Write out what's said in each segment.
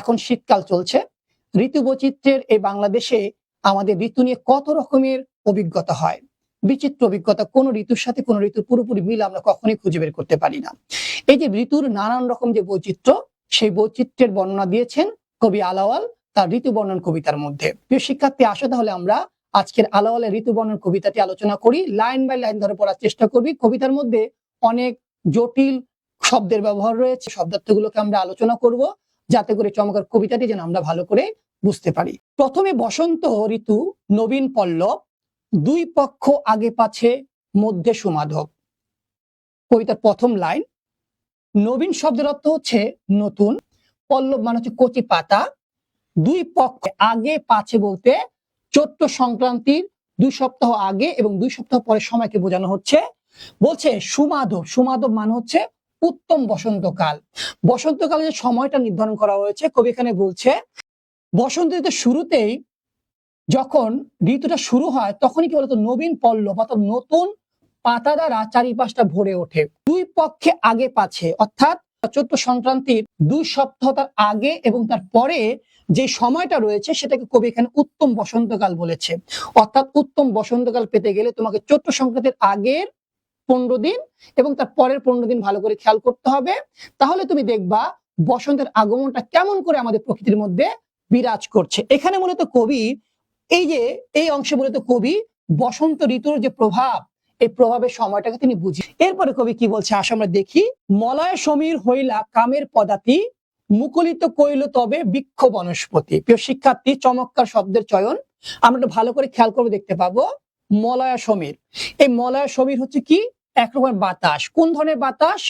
এখন শীতকাল চলছে। ঋতু বৈচিত্র্যের এই বাংলাদেশে আমাদের ঋতু নিয়ে কত রকমের অভিজ্ঞতা হয়? বিচিত্র অভিজ্ঞতা, কোন ঋতুর সাথে কোন ঋতুর পুরোপুরি মিল আমরা কখনোই খুঁজে বের করতে পারি না। এই যে ঋতুর নানান রকম যে বৈচিত্র্য, সেই বৈচিত্র্যের বর্ণনা দিয়েছেন কবি আলাওয়াল, তার ঋতু বর্ণন কবিতার মধ্যে। প্রিয় শিক্ষার্থী, আসো তাহলে আমরা আজকের আলাওয়ালের ঋতু বর্ণন কবিতাটি আলোচনা করি। লাইন বাই লাইন ধরে পড়ার চেষ্টা করবি। কবিতার মধ্যে অনেক জটিল শব্দের ব্যবহার রয়েছে। শব্দার্থগুলোকে আমরা আলোচনা করব। যাতে করে চমৎকার কবিতাটি যেন আমরা ভালো করে বুঝতে পারি। প্রথমে বসন্ত ঋতু, নবীন পল্লব, দুই পক্ষ আগে পাছে, মধ্যে সুমাধব। কবিতার প্রথম লাইন, নবীন শব্দের অর্থ হচ্ছে নতুন, পল্লব মানে হচ্ছে কচি পাতা। দুই পক্ষ আগে পাছে বলতে চৈত্র সংক্রান্তির দুই সপ্তাহ আগে এবং দুই সপ্তাহ পরে সময়কে বোঝানো হচ্ছে। বলছে সুমাধব সুমাধব মানে হচ্ছে উত্তম বসন্তকাল। বসন্তকালে যে সময়টা নির্ধারণ করা হয়েছে, কবি এখানে বলছে বসন্ত ঋতুর শুরুতেই যখন ঋতুটা শুরু হয়, তখনই কি বলতো, নবীন পল্লব অর্থাৎ নতুন পাতা দ্বারা চারিপাশটা ভরে ওঠে। দুই পক্ষে আগে পাছে অর্থাৎ চৈত্র সংক্রান্তির দুই সপ্তাহ তার আগে এবং তার পরে যে সময়টা রয়েছে, সেটাকে কবি এখানে উত্তম বসন্তকাল বলেছে। অর্থাৎ উত্তম বসন্তকাল পেতে গেলে তোমাকে চৈত্র সংক্রান্তির আগের পনেরো দিন এবং তার পরের পনেরো দিন ভালো করে খেয়াল করতে হবে। তাহলে তুমি দেখবা বসন্তের আগমনটা কেমন করে আমাদের প্রকৃতির মধ্যে বিরাজ করছে। এখানে মূলত কবি এই যে, এই অংশে মূলত কবি বসন্ত ঋতুর যে প্রভাব, এই প্রভাবের সময়টাকে তিনি বুঝি এরপরে কবি কি বলছে? আসো আমরা দেখি। মলয় সমীর হইলা কামের পদাতি, মুকুলিত কইল তবে বৃক্ষ বনস্পতি। প্রিয় শিক্ষার্থী, চমৎকার শব্দের চয়ন। আমরা ভালো করে খেয়াল করে দেখতে পাবো। মলয়া সমীর। এই মলয়া সমীর হচ্ছে কি? এক রকমের বাতাস। কোন ধরনের বাতাস?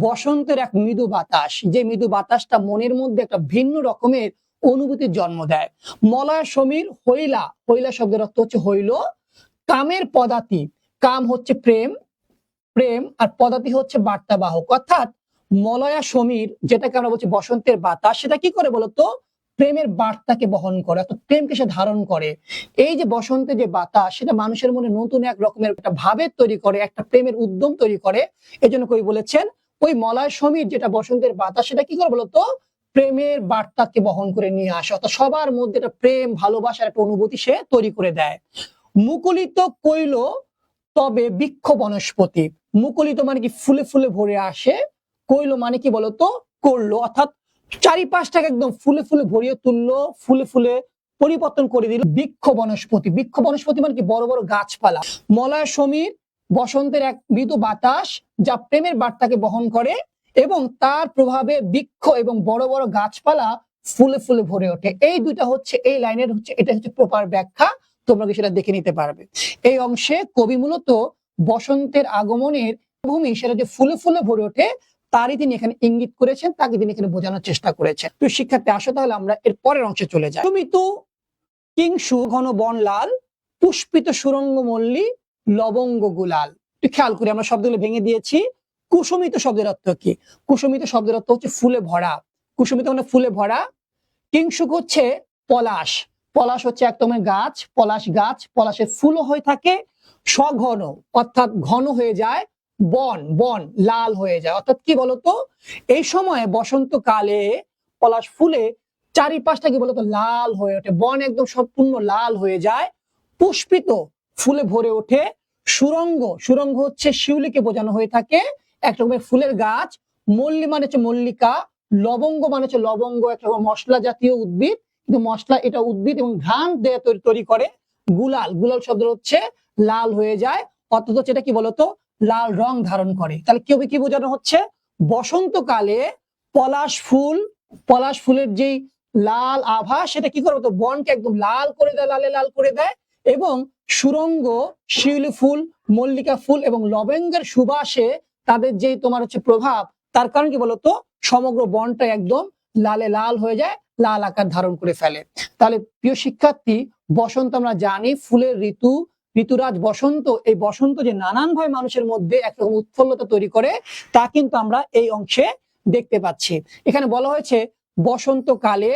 বসন্তের এক মৃদু বাতাস। যে মৃদু বাতাসটা মনের মধ্যে একটা ভিন্ন রকমের অনুভূতির জন্ম দেয়। মলয় সমীর হইলা। হইলা শব্দের অর্থ হচ্ছে হইল। কামের পদাতি। কাম হচ্ছে প্রেম। প্রেম আর পদাতি হচ্ছে বার্তাবাহক। অর্থাৎ মলয়া সমীর, যেটাকে আমরা বলছি বসন্তের বাতাস, সেটা কি করে বলতো? প্রেমের বার্তাকে বহন করে অর্থাৎ প্রেমকে সে ধারণ করে। এই যে বসন্তে যে বাতাস, সেটা মানুষের মনে নতুন এক রকমের একটা ভাবের তৈরি করে, একটা প্রেমের উদ্যম তৈরি করে। এই জন্য কবি বলেছেন, ওই মলয় সমীর যেটা বসন্তের বাতাস, সেটা কি করে বলতো প্রেমের বার্তাকে বহন করে নিয়ে আসে। অর্থাৎ সবার মধ্যে একটা প্রেম, ভালোবাসার একটা অনুভূতি সে তৈরি করে দেয়। মুকুলিত কইল তবে বৃক্ষ বনস্পতি। মুকুলিত মানে কি? ফুলে ফুলে ভরে আসে। কইল মানে কি বলতো করল। অর্থাৎ চারিপাশটাকে একদম ফুলে ফুলে ভরিয়ে তুললো, ফুলে ফুলে পরিবর্তন করে দিল। বৃক্ষ বনস্পতি বৃক্ষ বনস্পতি মানে কি? বড় বড় গাছপালা। মলয় সমীর, বসন্তের এক মৃদু বাতাস যা প্রেমের বার্তাকে বহন করে এবং তার প্রভাবে বৃক্ষ এবং বড় বড় গাছপালা ফুলে ফুলে ভরে ওঠে। এই দুইটা হচ্ছে, এই লাইনের হচ্ছে, এটা হচ্ছে প্রপার ব্যাখ্যা। তোমরা সেটা দেখে নিতে পারবে। এই অংশে কবি মূলত বসন্তের আগমনের ভূমি, সেটা যে ফুলে ফুলে ভরে ওঠে তারই তিনি এখানে ইঙ্গিত করেছেন, তাকে তিনি এখানে বোঝানোর চেষ্টা করেছেন। তো শিক্ষার্থী, আসো তাহলে আমরা এর পরের অংশে চলে যাই। তুমি তো কিংসু ঘন বন লাল পুষ্পিত সুরঙ্গ মল্লী, লবঙ্গ গুলাল। একটু খেয়াল করি, আমরা শব্দগুলো ভেঙে দিয়েছি। কুসুমিত শব্দের অর্থ কি? কুসুমিত শব্দের অর্থ হচ্ছে ফুলে ভরা। কুসুমিত মানে ফুলে ভরা। কিংসুক হচ্ছে পলাশ। পলাশ হচ্ছে একদম গাছ, পলাশ গাছ পলাশের ফুলও হয়ে থাকে সঘন অর্থাৎ ঘন হয়ে যায়। বন বন লাল হয়ে যায়। অর্থাৎ কি বলতো? এই সময়ে বসন্তকালে পলাশ ফুলে চারিপাশটা কি বলতো? লাল হয়ে ওঠে। বন একদম সম্পূর্ণ লাল হয়ে যায়। পুষ্পিত ফুলে ভরে ওঠে। সুরঙ্গ সুরঙ্গ হচ্ছে শিউলিকে বোঝানো হয়ে থাকে। এক রকমের ফুলের গাছ। মল্লী মানে হচ্ছে মল্লিকা। লবঙ্গ মানে হচ্ছে লবঙ্গ। একটা মশলা জাতীয় উদ্ভিদ। কিন্তু মশলা এটা উদ্ভিদ এবং ঘ্রাণ দেয়া তৈরি তৈরি করে। গুলাল গুলাল শব্দ হচ্ছে লাল হয়ে যায়। অর্থাৎ হচ্ছে এটা কি বলতো? লাল রং ধারণ করে। তাহলে কেউ কি বোঝানো হচ্ছে? বসন্তকালে পলাশ ফুল, পলাশ ফুলের যেই লাল আভা, সেটা কি করে বলতো বনকে একদম লাল করে দেয়, লালে লাল করে দেয় এবং সুরঙ্গ, শিউলি ফুল, মল্লিকা ফুল এবং লবঙ্গের সুবাসে তাদের যে তোমার হচ্ছে প্রভাব, তার কারণ কি বলতো? সমগ্র বনটা একদম লালে লাল হয়ে যায়, লাল আকার ধারণ করে ফেলে। তাহলে প্রিয় শিক্ষার্থী, বসন্ত আমরা জানি, ফুলের ঋতু ঋতুরাজ বসন্ত, এই বসন্ত যে নানান ভাবে মানুষের মধ্যে একরকম উৎফুল্লতা তৈরি করে, তা কিন্তু আমরা এই অংশে দেখতে পাচ্ছি। এখানে বলা হয়েছে, বসন্তকালে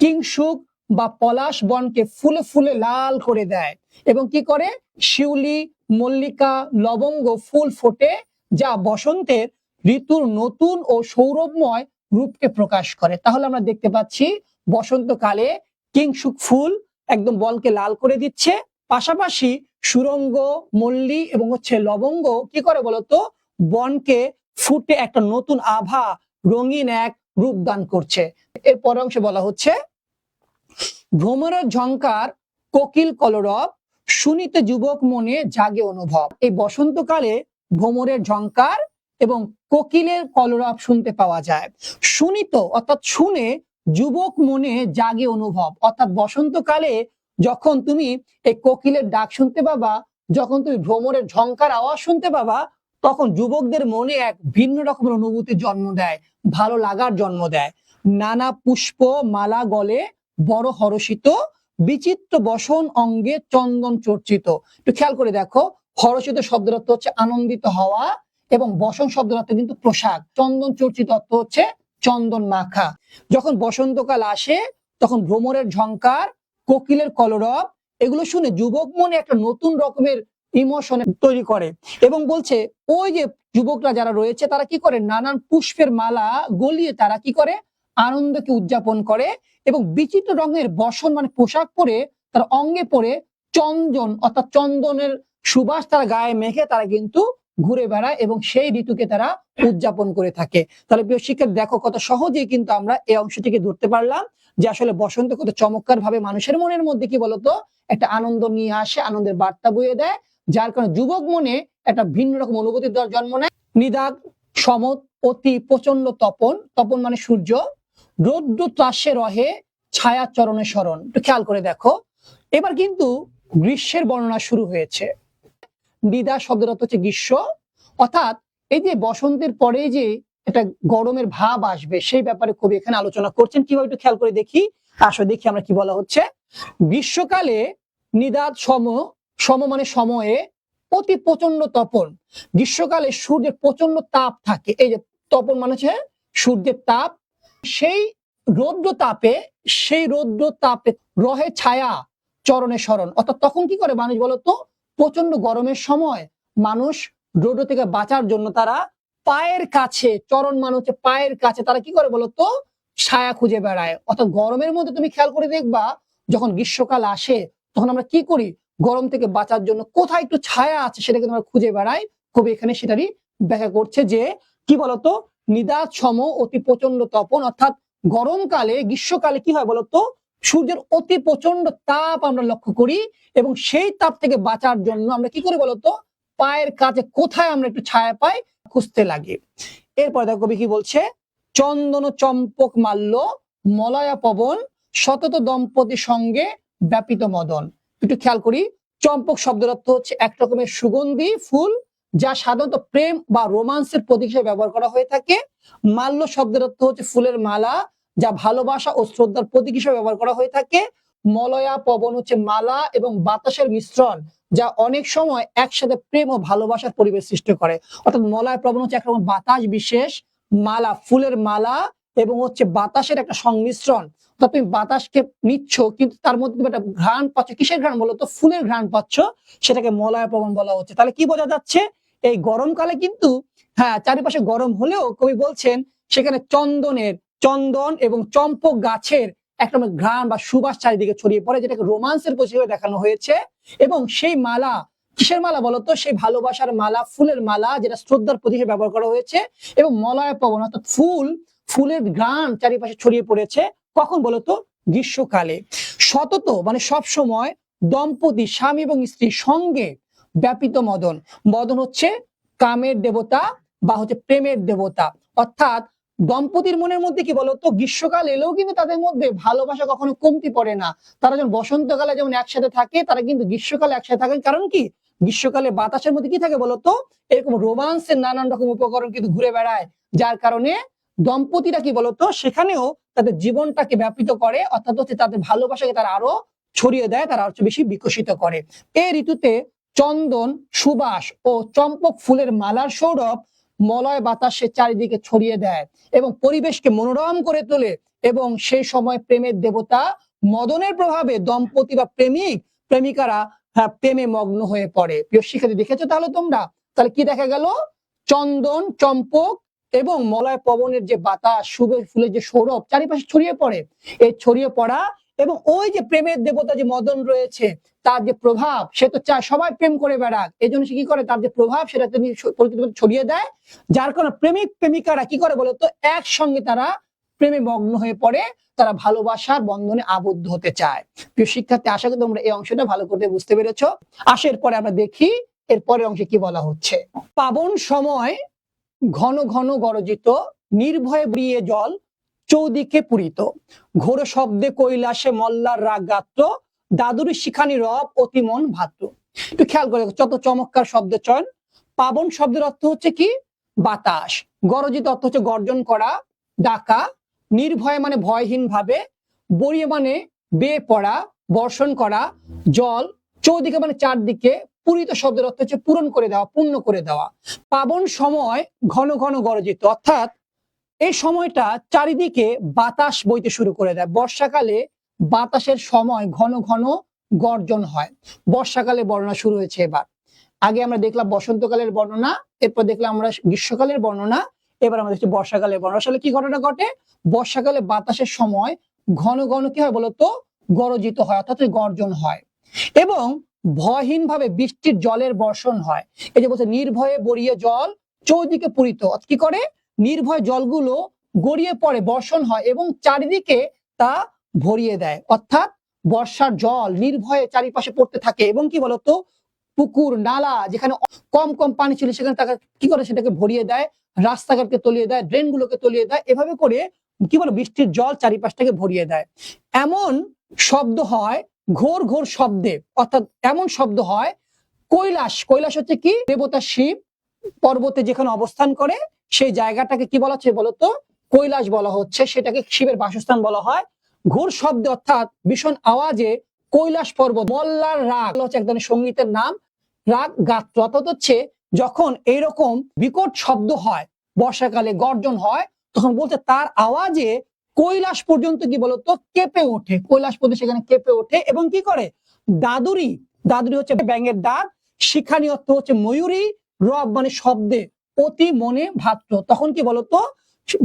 কিংসুক বা পলাশ বনকে ফুলে ফুলে লাল করে দেয় এবং কি করে? শিউলি, মল্লিকা, লবঙ্গ ফুল ফোটে, যা বসন্তের ঋতুর নতুন ও সৌরভময় রূপকে প্রকাশ করে। তাহলে আমরা দেখতে পাচ্ছি, বসন্তকালে কিংসুক ফুল একদম বলকে লাল করে দিচ্ছে, পাশাপাশি সুরঙ্গ, মল্লী এবং হচ্ছে লবঙ্গ, কি করে বলতো? বনকে ফুটে একটা নতুন আভা রঙিন এক রূপ দান করছে। এর পরের অংশে বলা হচ্ছে, ভ্রমরের ঝঙ্কার কোকিল কলরব শুনিতে যুবক মনে জাগে অনুভব। এই বসন্তকালে ভ্রমরের ঝঙ্কার এবং কোকিলের কলরব শুনতে পাওয়া যায়। শুনিত অর্থাৎ শুনে যুবক মনে জাগে অনুভব। অর্থাৎ বসন্তকালে যখন তুমি এই কোকিলের ডাক শুনতে পাবা, যখন তুমি ভ্রমণের ঝঙ্কার আওয়াজ শুনতে পাবা, তখন যুবকদের মনে এক ভিন্ন রকমের অনুভূতির জন্ম দেয়, ভালো লাগার জন্ম দেয়। নানা পুষ্প মালা গলে বড় হরষিত, বিচিত্র বসন অঙ্গে চন্দন চর্চিত। একটু খেয়াল করে দেখো, হরষিত শব্দের অর্থ হচ্ছে আনন্দিত হওয়া এবং বসন শব্দের অর্থ কিন্তু পোশাক চন্দন চর্চিত অর্থ হচ্ছে চন্দন মাখা। যখন বসন্তকাল আসে, তখন ভ্রমরের ঝঙ্কার কোকিলের কলরব, এগুলো শুনে যুবক মনে একটা নতুন রকমের ইমোশন তৈরি করে এবং বলছে, ওই যে যুবকরা যারা রয়েছে, তারা কি করে? নানান পুষ্পের মালা গলিয়ে তারা কি করে? আনন্দকে উদযাপন করে এবং বিচিত্র রঙের বসন মানে পোশাক পরে তার অঙ্গে পরে চন্দন, অর্থাৎ চন্দনের সুবাস তার গায়ে মেখে তারা কিন্তু ঘুরে বেড়ায় এবং সেই ঋতুকে তারা উদযাপন করে থাকে। তাহলে প্রিয় শিক্ষক, দেখো কত সহজেই কিন্তু আমরা এই অংশটিকে ধরতে পারলাম। যে আসলে বসন্ত কত চমৎকার ভাবে মানুষের মনের মধ্যে কি বলতো? একটা আনন্দ নিয়ে আসে, আনন্দের বার্তা বয়ে দেয়, যার কারণে যুবক মনে একটা ভিন্ন রকম অনুভূতি দেওয়ার জন্ম নেয়। নিদাগ, সমত, অতি প্রচণ্ড তপন তপন মানে সূর্য। রৌদ্র ত্রাসে রহে, ছায়া চরণে স্মরণ। একটু খেয়াল করে দেখো। এবার কিন্তু গ্রীষ্মের বর্ণনা শুরু হয়েছে। নিদা অর্থ হচ্ছে গ্রীষ্ম। অর্থাৎ এই যে বসন্তের পরে যে একটা গরমের ভাব আসবে, সেই ব্যাপারে কবি এখানে আলোচনা করছেন। কীভাবে একটু খেয়াল করে দেখি আসলে দেখি আমরা কি বলা হচ্ছে। গ্রীষ্মকালে নিদাত সম সম মানে সময়ে অতি প্রচণ্ড তপন। গ্রীষ্মকালে সূর্যের প্রচণ্ড তাপ থাকে। এই যে তপন মানে হচ্ছে সূর্যের তাপ। সেই রৌদ্র তাপে, সেই রৌদ্র তাপে রহে ছায়া চরণে স্মরণ। অর্থাৎ তখন কি করে মানুষ বলতো? প্রচণ্ড গরমের সময় মানুষ রৌদ্র থেকে বাঁচার জন্য তারা পায়ের কাছে, চরণ মানে হচ্ছে পায়ের কাছে, তারা কি করে বলতো? ছায়া খুঁজে বেড়ায়। অর্থাৎ গরমের মধ্যে তুমি খেয়াল করে দেখবা, যখন গ্রীষ্মকাল আসে, তখন আমরা কি করি? গরম থেকে বাঁচার জন্য কোথায় একটু ছায়া আছে সেটাকে আমরা খুঁজে বেড়াই কবি এখানে সেটারই ব্যাখ্যা করছে যে, কি বলতো? নিদাত সম অতি প্রচণ্ড তপন, অর্থাৎ গরমকালে, গ্রীষ্মকালে কি হয় বলতো? সূর্যের অতি প্রচণ্ড তাপ আমরা লক্ষ্য করি এবং সেই তাপ থেকে বাঁচার জন্য আমরা কি করি বলতো? পায়ের কাছে কোথায় আমরা একটু ছায়া পাই? খুঁজতে লাগে। এরপর দেখো কবি কি বলছে? চন্দন চম্পক মাল্য, মলয়া পবন শতত দম্পতির সঙ্গে ব্যাপিত মদন। একটু খেয়াল করি, চম্পক শব্দের অর্থ হচ্ছে এক রকমের সুগন্ধি, ফুল, যা সাধারণত প্রেম বা রোমান্সের প্রতীক হিসেবে ব্যবহার করা হয়ে থাকে। মাল্য শব্দের অর্থ হচ্ছে ফুলের মালা, যা ভালোবাসা ও শ্রদ্ধার প্রতীক হিসেবে ব্যবহার করা হয়ে থাকে। মলয়া পবন হচ্ছে মালা এবং বাতাসের মিশ্রণ যা অনেক সময় একসাথে প্রেম ও ভালোবাসার পরিবেশ সৃষ্টি করে। অর্থাৎ মলয় প্রবণ হচ্ছে একরকম বাতাস বিশেষ, মালা, ফুলের মালা এবং হচ্ছে বাতাসের একটা সংমিশ্রণ। অর্থাৎ তুমি বাতাসকে নিচ্ছ, কিন্তু তার মধ্যে তুমি একটা ঘ্রাণ পাচ্ছ। কিসের ঘ্রাণ বলো তো ফুলের ঘ্রাণ পাচ্ছ, সেটাকে মলয় প্রবণ বলা হচ্ছে। তাহলে কি বোঝা যাচ্ছে? এই গরমকালে কিন্তু হ্যাঁ চারিপাশে গরম হলেও কবি বলছেন, সেখানে চন্দনের, চন্দন এবং চম্পক গাছের একটা ঘ্রাণ বা সুবাস চারিদিকে ছড়িয়ে পড়ে, যেটাকে রোমান্সের হিসেবে দেখানো হয়েছে। এবং সেই মালা, কিসের মালা বলতো? সেই ভালোবাসার মালা, ফুলের মালা যেটা শ্রদ্ধার হিসেবে ব্যবহার করা হয়েছে এবং মলয় পবন, অর্থাৎ ফুল, ফুলের ঘ্রাণ চারিপাশে ছড়িয়ে পড়েছে কখন বলতো? গ্রীষ্মকালে। সতত মানে সব সময় দম্পতি, স্বামী এবং স্ত্রী সঙ্গে ব্যাপিত মদন। মদন হচ্ছে কামের দেবতা বা হচ্ছে প্রেমের দেবতা। অর্থাৎ দম্পতির মনের মধ্যে কি বলতো গ্রীষ্মকাল এলেও কিন্তু তাদের মধ্যে ভালোবাসা কখনো কমতি পড়ে না। তারা যখন বসন্তকালে যেমন একসাথে থাকে, তারা কিন্তু গ্রীষ্মকালে একসাথে থাকে কারণ কি? গ্রীষ্মকালে বাতাসের মধ্যে কি থাকে বলতো এরকম রোমান্সের নানান রকম উপকরণ কিন্তু ঘুরে বেড়ায়। যার কারণে দম্পতিরা কি বলতো সেখানেও তাদের জীবনটাকে ব্যাপিত করে, অর্থাৎ হচ্ছে তাদের ভালোবাসাকে তারা আরও ছড়িয়ে দেয়, তারা আরও বেশি বিকশিত করে। এই ঋতুতে চন্দন, সুবাস ও চম্পক ফুলের মালার সৌরভ মলয় বাতাসে চারিদিকে ছড়িয়ে দেয় এবং পরিবেশকে মনোরম করে তোলে এবং সেই সময় প্রেমের দেবতা মদনের প্রভাবে দম্পতি বা প্রেমিক প্রেমিকারা হ্যাঁ, প্রেমে মগ্ন হয়ে পড়ে। প্রিয় শিক্ষার্থী দেখেছ তাহলে তোমরা? তাহলে কি দেখা গেল? চন্দন চম্পক এবং মলয় পবনের যে বাতাস শুভের ফুলের যে সৌরভ চারিপাশে ছড়িয়ে পড়ে। এই ছড়িয়ে পড়া এবং ওই যে প্রেমের দেবতা যে মদন রয়েছে, তার যে প্রভাব, সে তো চায় সবাই প্রেম করে বেড়াক। এই জন্য সে কি করে? তার যে প্রভাব, সেটা তিনি ছড়িয়ে দেয়। যার কারণে প্রেমিক, প্রেমিকারা কি করে বলতো? একসঙ্গে তারা প্রেমে মগ্ন হয়ে পড়ে, তারা ভালোবাসার বন্ধনে আবদ্ধ হতে চায়। প্রিয় শিক্ষার্থী, আশা করি তোমরা এই অংশটা ভালো করে বুঝতে পেরেছ। আসের পরে আমরা দেখি এর পরের অংশে কি বলা হচ্ছে। পাবন সময় ঘন ঘন গরজিত, নির্ভয়ে ব্রিয়ে জল চৌদিকে পুরিত। ঘোর শব্দে কৈলাসে মল্লার রাগ গাত্র। দাদুর শিখানি রব অতিমন ভাত্র একটু খেয়াল করে যত চমৎকার শব্দ চয়ন। পাবন শব্দের অর্থ হচ্ছে কি? বাতাস। গরজিত অর্থ হচ্ছে গর্জন করা, ডাকা। নির্ভয় মানে ভয়হীন ভাবে। বড়িয়ে মানে বেয়ে পড়া, বর্ষণ করা, জল। চৌদিকে মানে চারদিকে। পূরিত শব্দের অর্থ হচ্ছে পূরণ করে দেওয়া, পূর্ণ করে দেওয়া। পাবন সময় ঘন ঘন গরজিত। অর্থাৎ এই সময়টা চারিদিকে বাতাস বইতে শুরু করে দেয়। বর্ষাকালে বাতাসের সময় ঘন ঘন গর্জন হয়। বর্ষাকালে বর্ণনা শুরু হয়েছে এবার। আগে আমরা দেখলাম বসন্তকালের বর্ণনা, এরপর দেখলাম আমরা গ্রীষ্মকালের বর্ণনা, এবার আমরা দেখছি বর্ষাকালের বর্ণনা। আসলে কি ঘটনা ঘটে? বর্ষাকালে বাতাসের সময় ঘন ঘন কি হয় বলতো? গরজিত হয়, অর্থাৎ গর্জন হয়। এবং ভয়হীন ভাবে বৃষ্টির জলের বর্ষণ হয়। এই যে বলছে, নির্ভয়ে বড়িয়ে জল চৌদিকে পূরিত কি করে? নির্ভয় জলগুলো গড়িয়ে পড়ে, বর্ষণ হয় এবং চারিদিকে তা ভরিয়ে দেয়। অর্থাৎ বর্ষার জল নির্ভয়ে চারিপাশে পড়তে থাকে এবং কি বলতো? পুকুর, নালা, যেখানে কম কম পানি ছিল, সেখানে তাকে কি করে? সেটাকে ভরিয়ে দেয়, রাস্তাঘাটকে তলিয়ে দেয় ড্রেন গুলোকে তলিয়ে দেয়। এভাবে করে কি বলে? বৃষ্টির জল চারিপাশটাকে ভরিয়ে দেয়। এমন শব্দ হয়, ঘোর ঘোর শব্দে। অর্থাৎ এমন শব্দ হয়, কৈলাস। কৈলাস হচ্ছে কি? দেবতা শিব পর্বতে যেখানে অবস্থান করে সেই জায়গাটাকে কি বলা হচ্ছে বলতো? কৈলাস বলা হচ্ছে, সেটাকে শিবের বাসস্থান বলা হয়। ঘোর শব্দ অর্থাৎ ভীষণ আওয়াজে কৈলাস পর্বত, মল্লার রাগ হচ্ছে এক ধরনের সঙ্গীতের নাম, রাগ গাত্র। অর্থাৎ হচ্ছে যখন এইরকম বিকট শব্দ হয়, বর্ষাকালে গর্জন হয়, তখন বলতে তার আওয়াজে কৈলাস পর্যন্ত কি বলতো কেঁপে ওঠে। কৈলাস পর্যন্ত সেখানে কেঁপে ওঠে এবং কি করে? দাদুরি। দাদুরি হচ্ছে ব্যাঙের ডাক শিখানি অর্থ হচ্ছে ময়ূরী। রব মানে শব্দে অতি মনে ভাত্র তখন কি বলতো?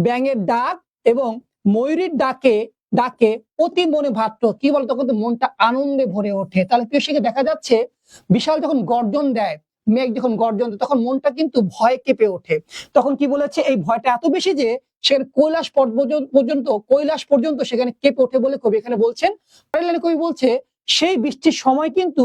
ব্যাঙের ডাক এবং ময়ূরীর ডাকে ডাকে অতি মনে ভাত্র কি বলতো? তখন মনটা আনন্দে ভরে ওঠে। তাহলে প্রিয় শিখে দেখা যাচ্ছে, বিশাল যখন গর্জন দেয়, মেঘ যখন গর্জন দেয়, তখন মনটা কিন্তু ভয় কেঁপে ওঠে। তখন কি বলেছে, এই ভয়টা এত বেশি যে সেখানে কৈলাস পর্যন্ত কৈলাস পর্যন্ত সেখানে কেঁপে ওঠে বলে কবি এখানে বলছেন। কবি বলছে, সেই বৃষ্টির সময় কিন্তু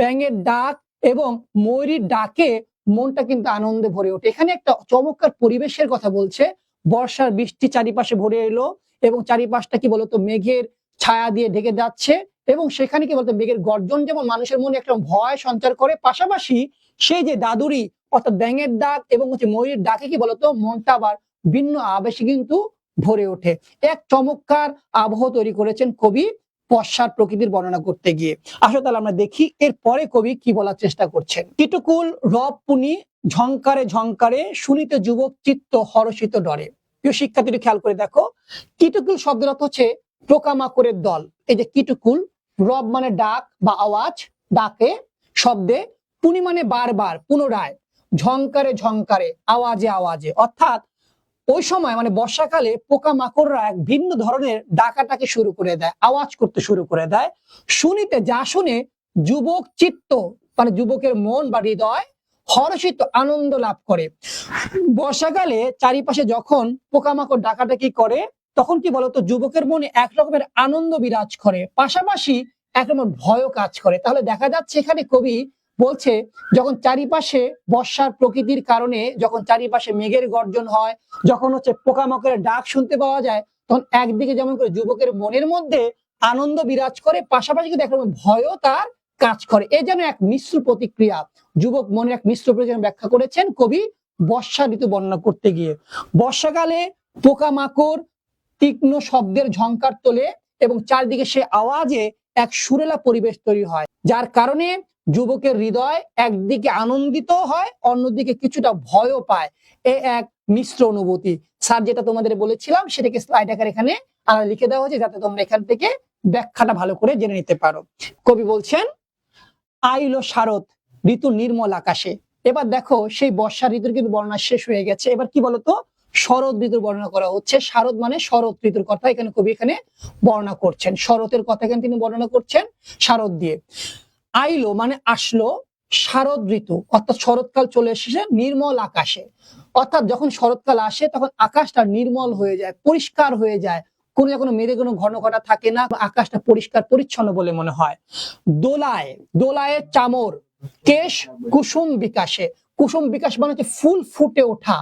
ব্যাঙের ডাক এবং ময়ূরীর ডাকে মনটা কিন্তু আনন্দে ভরে ওঠে। এখানে একটা চমৎকার পরিবেশের কথা বলছে। বর্ষার বৃষ্টি চারিপাশে ভরে এলো এবং চারিপাশটা কি বলতো, মেঘের ছায়া দিয়ে ঢেকে যাচ্ছে এবং সেখানে কি বলতো, মেঘের গর্জন যেমন মানুষের মনে একটা ভয় সঞ্চার করে, পাশাপাশি সেই যে দাদুরি, অর্থাৎ ব্যাঙের ডাক এবং হচ্ছে ময়ূরের ডাকে কি বলতো, মনটা আবার ভিন্ন আবেশে কিন্তু ভরে ওঠে। এক চমৎকার আবহ তৈরি করেছেন কবি বর্ষার প্রকৃতির বর্ণনা করতে গিয়ে। আসলে তাহলে আমরা দেখি এর পরে কবি কি বলার চেষ্টা করছেন। কিটকুল রব পুনি ঝংকারে ঝংকারে শুনিতে যুবক চিত্ত হরষিত ডরে। প্রিয় শিক্ষার্থী খেয়াল করে দেখো কিটুকুল শব্দের অর্থ হচ্ছে পোকামাকড়ের দল। এই যে কিটুকুল রব মানে ডাক বা আওয়াজ, ডাকে শব্দে, পুনি মানে বারবার, পুনরায় ঝংকারে ঝংকারে আওয়াজে আওয়াজে। অর্থাৎ ওই সময় মানে বর্ষাকালে পোকামাকড়রা এক ভিন্ন ধরনের ডাকাটাকে শুরু করে দেয়, আওয়াজ করতে শুরু করে দেয়। শুনিতে যা শুনে যুবক চিত্ত মানে যুবকের মন বা হৃদয় হর্ষিত আনন্দ লাভ করে। বর্ষাকালে চারিপাশে যখন পোকামাকড় ডাকাডাকি করে, তখন কি বলতো, যুবকের মনে এক রকমের আনন্দ বিরাজ করে। পাশাপাশি এক রকমের ভয়ও কাজ করে। তাহলে দেখা যাচ্ছে এখানে কবি বলছে, যখন চারিপাশে বর্ষার প্রকৃতির কারণে, যখন চারিপাশে মেঘের গর্জন হয়, যখন হচ্ছে পোকামাকড়ের ডাক শুনতে পাওয়া যায়, তখন একদিকে যেমন করে যুবকের মনের মধ্যে আনন্দ বিরাজ করে, পাশাপাশি কিন্তু ভয়ও তার কাজ করে। এ যেন এক মিশ্র প্রতিক্রিয়া। যুবক মনের এক মিশ্র প্রতিক্রিয়া ব্যাখ্যা করেছেন কবি বর্ষা ঋতু বর্ণনা করতে গিয়ে। বর্ষাকালে পোকামাকড় তীক্ষ্ণ শব্দের ঝংকার তোলে এবং চারদিকে সে আওয়াজে এক সুরেলা পরিবেশ তৈরি হয়, যার কারণে যুবকের হৃদয় একদিকে আনন্দিত হয়, অন্যদিকে কিছুটা ভয়ও পায়। এ এক মিশ্র অনুভূতি। স্যার, যেটা তোমাদের বলেছিলাম, সেটাকে স্লাইড আকার এখানে আলাদা লিখে দেওয়া হয়েছে যাতে তোমরা এখান থেকে ব্যাখ্যাটা ভালো করে জেনে নিতে পারো। কবি বলছেন আইলো শারদ, ঋতু নির্মল আকাশে। এবার দেখো, সেই বর্ষা ঋতুর কিন্তু বর্ণনা শেষ হয়ে গেছে। এবার কি বলতো? শরৎ ঋতুর বর্ণনা করা হচ্ছে। শারদ মানে শরৎ ঋতুর কথা এখানে কবি এখানে বর্ণনা করছেন। শরতের কথা এখানে তিনি বর্ণনা করছেন, শারদ দিয়ে। আইলো মানে আসলো শারদ ঋতু, অর্থাৎ শরৎকাল চলে এসেছে নির্মল আকাশে। অর্থাৎ যখন শরৎকাল আসে তখন আকাশটা নির্মল হয়ে যায়, পরিষ্কার হয়ে যায়। কোনো কোনো মেরে কোনো ঘন ঘটা থাকে না, আকাশটা পরিষ্কার পরিচ্ছন্ন বলে মনে হয়। দোলায় দোলায় চামর, কেশ কুসুম বিকাশে। কুসুম বিকাশ মানে হচ্ছে ফুল ফুটে ওঠা।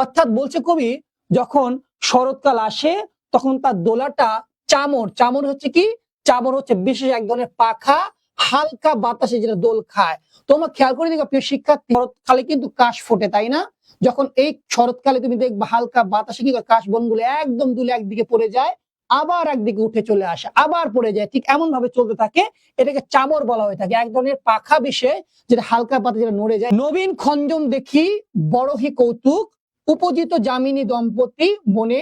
অর্থাৎ বলছে কবি, যখন শরৎকাল আসে তখন তার দোলাটা চামর। চামর হচ্ছে কি? চামর হচ্ছে বিশেষ এক ধরনের পাখা হালকা বাতাসে যেটা দোল খায়। তোমরা খেয়াল করে দেখো, প্রিয় শিক্ষার্থী, শরৎকালে কিন্তু কাশ ফোটে, তাই না? যখন এই শরৎকালে তুমি দেখবা হালকা বাতাসে কি কাশ বনগুলো একদম দুলে একদিকে পড়ে যায়, আবার একদিকে উঠে চলে আসে, আবার পড়ে যায়। ঠিক এমন ভাবে চলতে থাকে, এটাকে চামর বলা হয়ে থাকে, এক ধরনের পাখা বিষয় যেটা হালকা পাতা যেটা নড়ে যায়। নবীন খঞ্জন দেখি বড়হি কৌতুক, উপজিত জামিনী দম্পতি মনে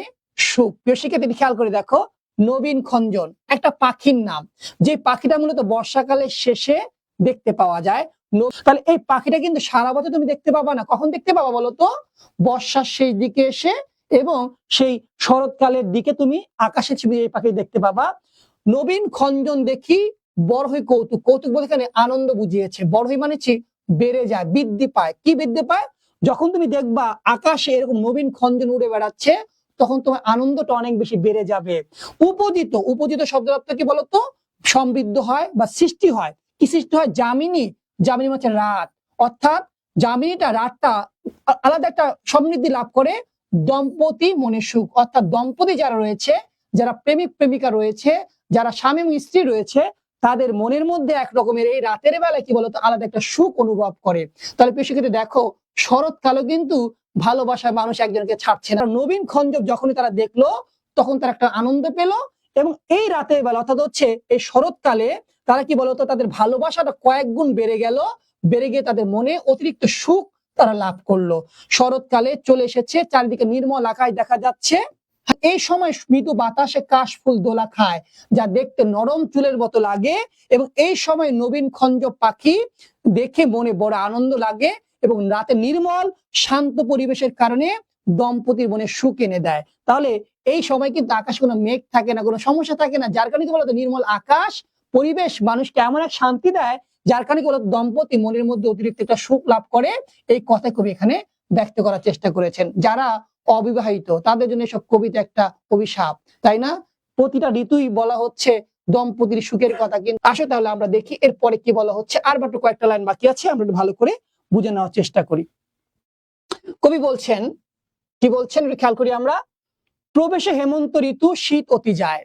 সুখ। প্রিয় শিক্ষার্থী, খেয়াল করে দেখো নবীন খঞ্জন, একটা পাখির নাম। যে পাখিটা মূলত বর্ষাকালের শেষে দেখতে পাওয়া যায়। তাহলে এই পাখিটা কিন্তু সারা বছর তুমি দেখতে পাবা না। কখন দেখতে পাবা বলো তো? বর্ষার শেষ দিকে এসে এবং সেই শরৎকালের দিকে তুমি আকাশে ছিপে এই পাখি দেখতে পাবা। নবীন খঞ্জন দেখি বড়হই কৌতুক। কৌতুক বলতে এখানে আনন্দ বুঝিয়েছে। বড়হই মানে কি বেড়ে যায়, বৃদ্ধি পায়। কি বৃদ্ধি পায়? যখন তুমি দেখবা আকাশে এরকম নবীন খঞ্জন উড়ে বেড়াচ্ছে তখন তোমার আনন্দটা অনেক বেশি বেড়ে যাবে। উপদিত উপদিত শব্দের অর্থ কি বলতো? সমৃদ্ধ হয় বা সৃষ্টি হয়। কি সৃষ্টি হয়? জামিনী জামিনী হচ্ছে রাত। অর্থাৎ জামিনীটা রাতটা আলাদা একটা সমৃদ্ধি লাভ করে দম্পতি মনে সুখ। অর্থাৎ দম্পতি যারা রয়েছে, যারা প্রেমিক প্রেমিকা রয়েছে, যারা স্বামী এবং স্ত্রী রয়েছে, তাদের মনের মধ্যে এক রকমের এই রাতের বেলায় কি বলতো? আলাদা একটা সুখ অনুভব করে। তাহলে পেশিক্ষেত্রে দেখো, শরৎকালও কিন্তু ভালোবাসায় মানুষ একজনকে ছাড়ছে না। নবীন খঞ্জব যখনই তারা দেখল, তখন তারা একটা আনন্দ পেল এবং এই রাতের বেলা, অর্থাৎ হচ্ছে এই শরৎকালে তারা কি বলতো, তাদের ভালোবাসাটা কয়েক গুণ বেড়ে গেল, বেড়ে গিয়ে তাদের মনে অতিরিক্ত সুখ তারা লাভ করল। শরৎকালে চলে এসেছে, চারিদিকে নির্মল আকাশ দেখা যাচ্ছে। এই সময় মৃদু বাতাসে কাশ ফুল দোলা খায়, যা দেখতে নরম চুলের মতো লাগে এবং এই সময় নবীন খঞ্জ পাখি দেখে মনে বড় আনন্দ লাগে। এবং রাতে নির্মল শান্ত পরিবেশের কারণে দম্পতির মনে সুখ এনে দেয়। তাহলে এই সময় কিন্তু আকাশ কোনো মেঘ থাকে না, কোনো সমস্যা থাকে না। যার কারণে বলতো? নির্মল আকাশ, পরিবেশ, মানুষকে এমন এক শান্তি দেয়, যার কারণে বলতো? দম্পতি মনের মধ্যে অতিরিক্ত একটা সুখ লাভ করে। এই কথা কবি এখানে ব্যক্ত করার চেষ্টা করেছেন। যারা অবিবাহিত, তাদের জন্য এসব কবিতা একটা অভিশাপ, তাই না? প্রতিটা ঋতুই বলা হচ্ছে দম্পতির সুখের কথা। কিন্তু আসো তাহলে আমরা দেখি, এরপরে কি বলা হচ্ছে? আর মাত্র কয়েকটা লাইন বাকি আছে, আমরা একটু ভালো করে বুঝে নেওয়ার চেষ্টা করি। কবি বলছেন, কি বলছেন খেয়াল করি আমরা, প্রবেশে হেমন্ত ঋতু, শীত অতি যায়।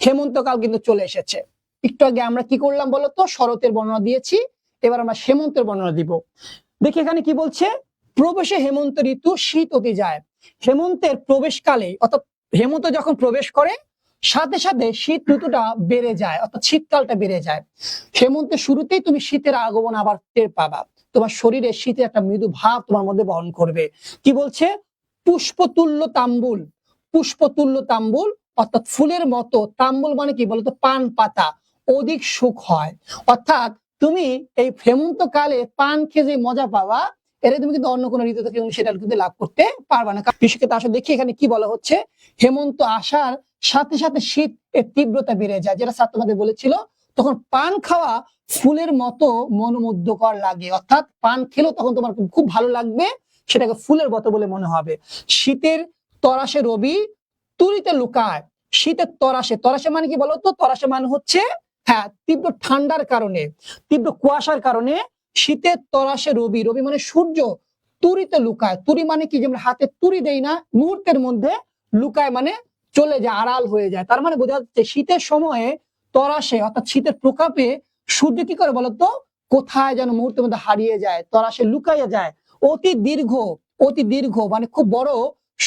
হেমন্তকাল কিন্তু চলে এসেছে। একটু আগে আমরা কি করলাম বলতো শরতের বর্ণনা দিয়েছি, এবার আমরা হেমন্তের বর্ণনা দিব। দেখি এখানে কি বলছে? প্রবেশে হেমন্ত ঋতু, শীত অতি যায়। হেমন্তের প্রবেশকালে, অর্থাৎ হেমন্ত যখন প্রবেশ করে, সাথে সাথে শীত ঋতুটা বেড়ে যায়, অর্থাৎ শীতকালটা বেড়ে যায়। হেমন্তের শুরুতেই তুমি শীতের আগমন আবার টের পাবা। তোমার শরীরে শীতের একটা মৃদু ভাব তোমার মধ্যে বহন করবে। কি বলছে? পুষ্পতুল্য তাম্বুল। পুষ্পতুল্য তাম্বুল অর্থাৎ ফুলের মতো। তাম্বুল মানে কি বলতো? পান পাতা। অধিক সুখ হয়। অর্থাৎ তুমি এই হেমন্তকালে পান খেয়ে যে মজা পাওয়া এটা তুমি কিন্তু অন্য কোনো ঋতু থেকে তুমি সেটা কিন্তু লাভ করতে পারবে না। কৃষিকে আসলে দেখি এখানে কি বলা হচ্ছে? হেমন্ত আসার সাথে সাথে শীত এর তীব্রতা বেড়ে যায়, যেটা স্যার তোমাদের বলেছিল। তখন পান খাওয়া ফুলের মতো মনোমুগ্ধকর লাগে। অর্থাৎ পান খেলেও তখন তোমার খুব ভালো লাগবে, সেটাকে ফুলের মতো বলে মনে হবে। শীতের তরাসে রবি তুরিতে লুকায়। শীতের তরাসে তরাসে মানে কি বলতো? তরাসে মানে হচ্ছে হ্যাঁ তীব্র ঠান্ডার কারণে, তীব্র কুয়াশার কারণে শীতের তরাসে রবি রবি মানে সূর্য, তুরিতে লুকায়। তুরি মানে কি? যেমন হাতে তুরি দেই না, মুহূর্তের মধ্যে লুকায় মানে চলে যায়, আড়াল হয়ে যায়। তার মানে বোঝা যাচ্ছে শীতের সময়ে তরাসে অর্থাৎ শীতের প্রকাপে সূর্য কি করে বলতো? কোথায় যেন মুহূর্তের মধ্যে হারিয়ে যায় তরাসে লুকাইয়া যায়। অতি দীর্ঘ অতি দীর্ঘ মানে খুব বড়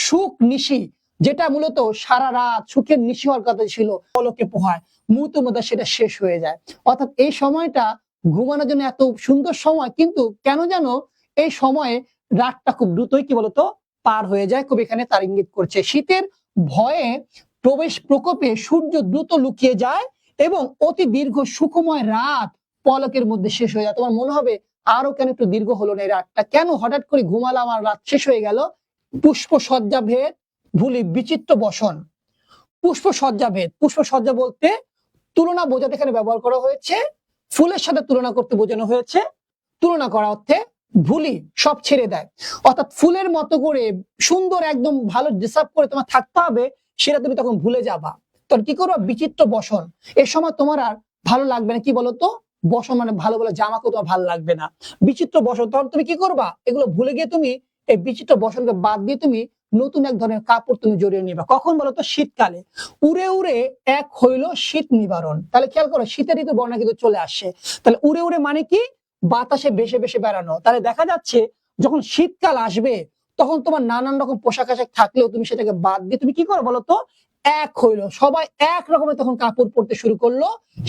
সুখ নিশি, যেটা মূলত সারা রাত সুখের নিশি হওয়ার কথা ছিল পলকে পোহায়, মুহূর্তের মধ্যে সেটা শেষ হয়ে যায়। অর্থাৎ এই সময়টা ঘুমানোর জন্য এত সুন্দর সময়, কিন্তু কেন যেন এই সময়ে রাতটা খুব দ্রুতই কি বলতো? পার হয়ে যায়, খুব এখানে তার ইঙ্গিত করছে। শীতের ভয়ে প্রবেশ প্রকোপে সূর্য দ্রুত লুকিয়ে যায় এবং অতি দীর্ঘ সুখময় রাত পলকের মধ্যে শেষ হয়ে যায়। তোমার মনে হবে, আরও কেন একটু দীর্ঘ হলো না এই রাতটা? কেন হঠাৎ করে ঘুমালাম আর রাত শেষ হয়ে গেল? পুষ্প সজ্জা ভেদ, ভুলি বিচিত্র বসন। পুষ্প সজ্জা ভেদ পুষ্প সজ্জা বলতে তুলনা বোঝাতে এখানে ব্যবহার করা হয়েছে, ফুলের সাথে তুলনা করতে বোঝানো হয়েছে। তুলনা করা অর্থে ভুলি, সব ছেড়ে দেয়। অর্থাৎ ফুলের মতো করে সুন্দর, একদম ভালো ডিসার্ভ করে তোমার থাকতে হবে, সেটা তুমি তখন ভুলে যাবা। তখন কি করবা? বিচিত্র বসন। এ সময় তোমার আর ভালো লাগবে না, কি বলতো? বসন মানে ভালো ভালো জামা কেউ তোমার ভালো লাগবে না। বিচিত্র বসন, তখন তুমি কি করবা? এগুলো ভুলে গিয়ে তুমি এই বিচিত্র বসনকে বাদ দিয়ে তুমি নতুন এক ধরনের কাপড় তুমি জড়িয়ে নিবা। কখন বলো তো শীতকালে। উড়ে উড়ে এক হইল শীত নিবারণ। তাহলে খেয়াল করো, শীতের ঋতু বর্ণা কিন্তু চলে আসছে। তাহলে উড়ে উড়ে মানে কি? বাতাসে বেশে বেশে বেড়ানো। তাহলে দেখা যাচ্ছে, যখন শীতকাল আসবে, তখন তোমার নানান রকম পোশাক আশাক থাকলেও তুমি সেটাকে বাদ দিয়ে তুমি কি করো বলো তো এক হইল। সবাই এক রকমের তখন কাপড় পরতে শুরু করল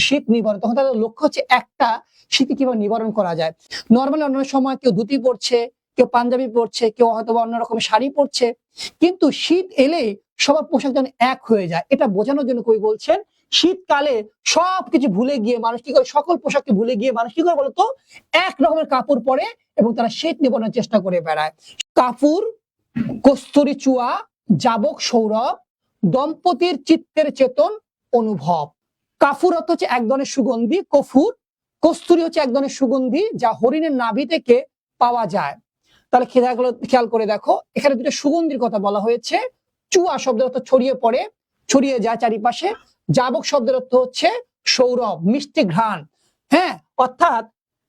শীত নিবারণ। তখন তাদের লক্ষ্য হচ্ছে একটা শীতে কীভাবে নিবারণ করা যায়। নর্মালি অন্য সময় কেউ ধুতি পরছে, কেউ পাঞ্জাবি পরছে, কেউ হয়তো অন্য রকমের শাড়ি পরছে। কিন্তু শীত এলেই সবার পোশাক যেন এক হয়ে যায়। এটা বোঝানোর জন্য কবি বলছেন, শীতকালে সবকিছু ভুলে গিয়ে মানুষ কি করে, সকল পোশাককে ভুলে গিয়ে মানুষ কি করে বলতো এক রকমের কাপড় পরে এবং তারা শীত নিবারণের চেষ্টা করে বেড়ায়। কাপুর কস্তুরি চুয়া যাবক সৌরভ দম্পতির চিত্তের চেতন অনুভব। কাফুর অর্থ হচ্ছে এক ধরনের সুগন্ধি, কফুর। কস্তুরি হচ্ছে এক ধরনের সুগন্ধি যা হরিণের নাভি থেকে পাওয়া যায়। তাহলে খেয়াল করে দেখো, এখানে দুটো সুগন্ধির কথা বলা হয়েছে। চুয়া শব্দের অর্থ ছড়িয়ে পড়ে, ছড়িয়ে যায় চারিপাশে। যাবক শব্দের অর্থ হচ্ছে সৌরভ, মিষ্টি ঘ্রাণ। হ্যাঁ অর্থাৎ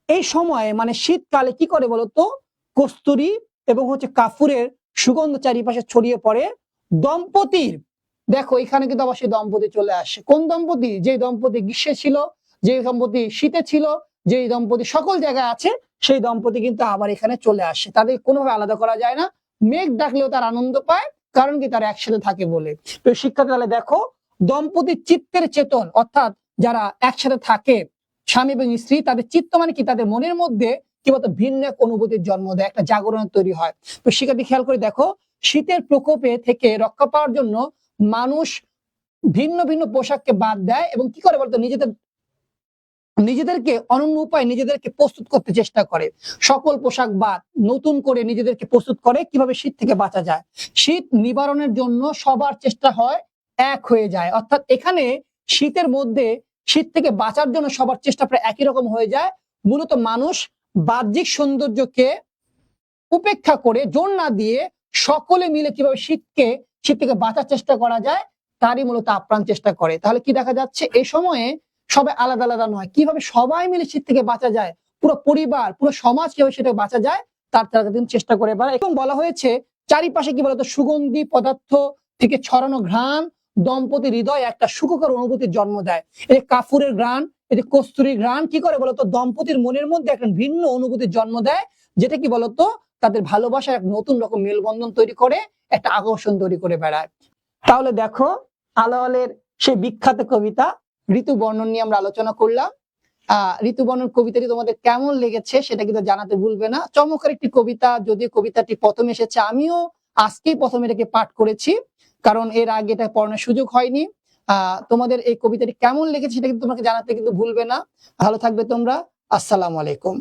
এই সময়ে মানে শীতকালে কি করে বলতো? কস্তুরি এবং হচ্ছে কাফুরের সুগন্ধ চারিপাশে ছড়িয়ে পড়ে। দম্পতির দেখো, এখানে কিন্তু অবশ্যই দম্পতি চলে আসে। কোন দম্পতি? যে দম্পতি গ্রীষ্মে ছিল যে দম্পতি শীতে ছিল যে দম্পতি সকল জায়গায় আছে, সেই দম্পতি কিন্তু আবার এখানে চলে আসে। তাদের কোনোভাবে আলাদা করা যায় না। মেঘ ডাকলেও তার আনন্দ পায়, কারণ কি তারা একসাথে থাকে বলে। তো শিক্ষার্থী তাহলে দেখো, দম্পতির চিত্তের চেতন, অর্থাৎ যারা একসাথে থাকে, স্বামী এবং স্ত্রী, তাদের চিত্ত মানে কি? তাদের মনের মধ্যে কি বলতো? ভিন্ন এক অনুভূতির জন্ম দেয়, একটা জাগরণ তৈরি হয়। তো শিক্ষার্থী খেয়াল করে দেখো, শীতের প্রকোপে থেকে রক্ষা পাওয়ার জন্য মানুষ ভিন্ন ভিন্ন পোশাককে বাদ দেয় এবং কি করে বলতো? নিজেদের, নিজেদেরকে অনন্য উপায় নিজেদেরকে প্রস্তুত করতে চেষ্টা করে। সকল পোশাক বাদ, নতুন করে নিজেদেরকে প্রস্তুত করে কীভাবে শীত থেকে বাঁচা যায়। শীত নিবারণের জন্য সবার চেষ্টা হয় এক হয়ে যায়। অর্থাৎ এখানে শীতের মধ্যে শীত থেকে বাঁচার জন্য সবার চেষ্টা প্রায় একই রকম হয়ে যায়। মূলত মানুষ বাহ্যিক সৌন্দর্যকে উপেক্ষা করে জোর না দিয়ে সকলে মিলে কীভাবে শীতকে শীত থেকে বাঁচার চেষ্টা করা যায়, তারই মূলত আপ্রাণ চেষ্টা করে। তাহলে কি দেখা যাচ্ছে? এই সময়ে সবাই আলাদা আলাদা নয়। কীভাবে সবাই মিলে শীত থেকে বাঁচা যায়, পুরো পরিবার, পুরো সমাজ কীভাবে সেটা বাঁচা যায়, তার তারা কিন্তু চেষ্টা করে বেড়ায়। এবং বলা হয়েছে, চারিপাশে কি বলতো, সুগন্ধি পদার্থ থেকে ছড়ানো ঘ্রাণ, দম্পতি হৃদয় একটা সুখকর অনুভূতির জন্ম দেয়। এই যে কাফুরের ঘ্রাণ, এই যে কস্তুরীর ঘ্রাণ, কি করে বলতো, দম্পতির মনের মধ্যে একটা ভিন্ন অনুভূতির জন্ম দেয়, যেটা কি বলতো তাদের ভালোবাসার এক নতুন রকম মেলবন্ধন তৈরি করে, একটা আকর্ষণ তৈরি করে বেড়ায়। তাহলে দেখো আলো আলের সেই বিখ্যাত কবিতা, ঋতু বর্ণন নিয়ে আমরা আলোচনা করলাম। আহ ঋতু বর্ণন কবিতাটি তোমাদের কেমন লেগেছে সেটা কিন্তু জানাতে ভুলবে না। চমৎকার একটি কবিতা, যদিও কবিতাটি প্রথম এসেছে, আমিও আজকেই প্রথম এটাকে পাঠ করেছি, কারণ এর আগে এটা পড়ানোর সুযোগ হয়নি। আহ তোমাদের এই কবিতাটি কেমন লেগেছে সেটা কিন্তু তোমাকে জানাতে কিন্তু ভুলবে না। ভালো থাকবে তোমরা, আসসালামু আলাইকুম।